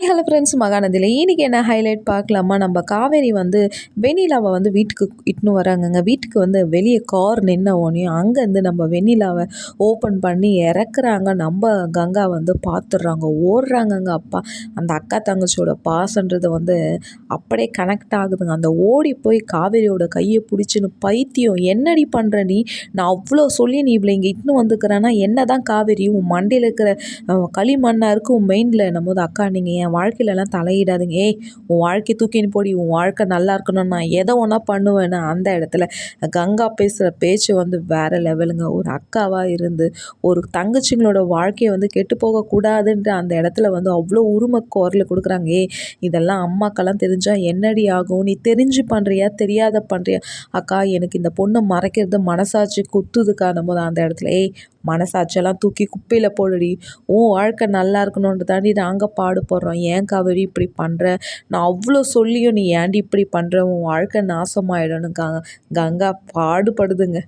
Hello friends மகாநதியில் இன்றைக்கி என்ன highlight பார்க்கலாமா? நம்ம காவேரி வந்து வெண்ணிலாவை வந்து வீட்டுக்கு இட்டுன்னு வராங்கங்க. வீட்டுக்கு வந்து வெளியே கார் நின்ன உடனே அங்கேருந்து நம்ம வெண்ணிலாவை ஓப்பன் பண்ணி இறக்குறாங்க. நம்ம கங்கா வந்து பார்த்துடுறாங்க ஓடுறாங்கங்க அப்பா. அந்த அக்கா தங்கச்சியோட பாசன்றது வந்து அப்படியே கனெக்ட் ஆகுதுங்க. அந்த ஓடி போய் காவேரியோட கையை பிடிச்சின்னு பைத்தியம் என்னடி பண்ணுற நீ? நான் அவ்வளோ சொல்லி நீ இவ்வளோ இங்கே இட்டுன்னு வந்துக்கிறேன்னா என்ன தான் காவேரி உன் மண்டையில் இருக்கிற களிமண்ணாக இருக்கும் உன் மெயினில் என்னமோது அக்கா நீங்கள் ஏன் என் வாழ்க்கையிலலாம் தலையிடாதீங்க. ஏய் உன் வாழ்க்கை தூக்கின்னு போடி உன் வாழ்க்கை நல்லா இருக்கணும் நான் எதை ஒன்றா பண்ணுவேன்னு அந்த இடத்துல கங்கா பேசுகிற பேச்சு வந்து வேறு லெவலுங்க. ஒரு அக்காவாக இருந்து ஒரு தங்கச்சிங்களோட வாழ்க்கையை வந்து கெட்டு போகக்கூடாதுன்ற அந்த இடத்துல வந்து அவ்வளோ உரிமை குரல் கொடுக்குறாங்க. ஏ இதெல்லாம் அம்மாக்கெல்லாம் தெரிஞ்சால் என்னடி ஆகும்? நீ தெரிஞ்சு பண்ணுறியா தெரியாத பண்ணுறியா அக்கா எனக்கு இந்த பொண்ணை மறைக்கிறது மனசாட்சி குத்துதுக்கான போது அந்த இடத்துல. ஏய் மனசாட்சியெல்லாம் தூக்கி குப்பையில் போடுடி. உன் வாழ்க்கை நல்லா இருக்கணுன்ட்டு தாண்டி நாங்கள் பாடுபடுறோம். ஏன் காவேரி இப்படி பண்ணுற நான் அவ்வளோ சொல்லியும் நீ ஏன்டி இப்படி பண்ணுற உன் வாழ்க்கை நாசமாயிடணும் கங்கா பாடுபடுதுங்க.